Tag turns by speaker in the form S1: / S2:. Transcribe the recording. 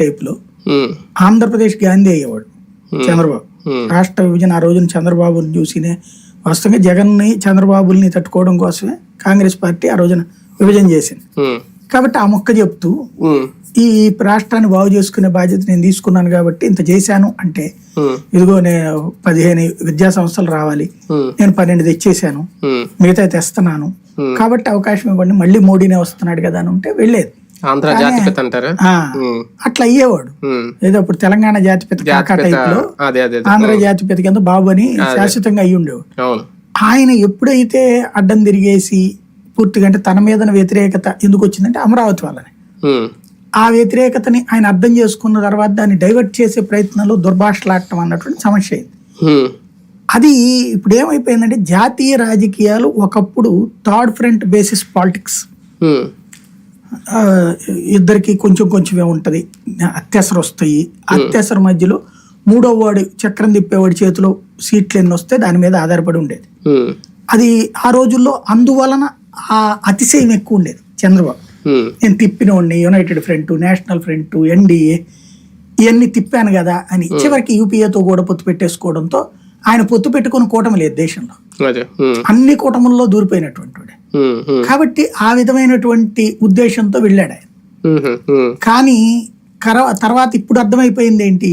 S1: టైప్లో
S2: ఆంధ్రప్రదేశ్ గాంధీ అయ్యేవాడు చంద్రబాబు. రాష్ట్ర విభజన ఆ రోజున చంద్రబాబుని చూసినే వాస్తవంగా జగన్ని చంద్రబాబుల్ని తట్టుకోవడం కోసమే కాంగ్రెస్ పార్టీ ఆ రోజున విభజన చేసింది. కాబట్టి ఆ మొక్క చెప్తూ ఈ రాష్ట్రాన్ని బాగు చేసుకునే బాధ్యత నేను తీసుకున్నాను కాబట్టి ఇంత చేశాను అంటే ఇదిగో నేను పదిహేను విద్యా సంస్థలు రావాలి. నేను పన్నెండు తెచ్చేసాను. మిగతా తెస్తున్నాను. కాబట్టి అవకాశం ఇవ్వండి. మళ్ళీ మోడీనే వస్తున్నాడు కదా అని ఉంటే వెళ్ళేది.
S1: ఆంధ్ర జాతిపిత అంటారా?
S2: అట్లా అయ్యేవాడు. ఏదో అప్పుడు తెలంగాణ జాతిపిత కాకా
S1: టైప్లో.
S2: ఆంధ్ర జాతిపిత కింద బాబు అని శాశ్వతంగా అయ్యి ఉండేవాడు ఆయన ఎప్పుడైతే అడ్డం తిరిగేసి పూర్తిగా అంటే తన మీద వ్యతిరేకత ఎందుకు వచ్చిందంటే అమరావతి వల్లనే. ఆ వ్యతిరేకతని ఆయన అర్థం చేసుకున్న తర్వాత దాన్ని డైవర్ట్ చేసే ప్రయత్నంలో దుర్భాషలాడటం అన్నటువంటి సమస్య అయింది. అది ఇప్పుడు ఏమైపోయిందంటే జాతీయ రాజకీయాలు ఒకప్పుడు థర్డ్ ఫ్రంట్ బేసిస్ పాలిటిక్స్. ఇద్దరికి కొంచెం కొంచెమే ఉంటది. అత్యవసర వస్తాయి అత్యవసర మధ్యలో మూడో వాడు చక్రం తిప్పేవాడి చేతిలో సీట్లు ఎన్ని వస్తే దాని మీద ఆధారపడి ఉండేది. అది ఆ రోజుల్లో అందువలన ఆ అతిశయం ఎక్కువ ఉండేది చంద్రబాబు. నేను తిప్పినోడిని United Front National Front NDA ఇవన్నీ తిప్పాను కదా అని చివరికి యూపీఏతో కూడా పొత్తు పెట్టేసుకోవడంతో ఆయన పొత్తు పెట్టుకుని కూటమి లేదు దేశంలో. అన్ని కూటముల్లో దూరిపోయినటువంటి. కాబట్టి ఆ విధమైనటువంటి ఉద్దేశంతో వెళ్ళాడు ఆయన. కానీ తర్వాత ఇప్పుడు అర్థమైపోయింది ఏంటి?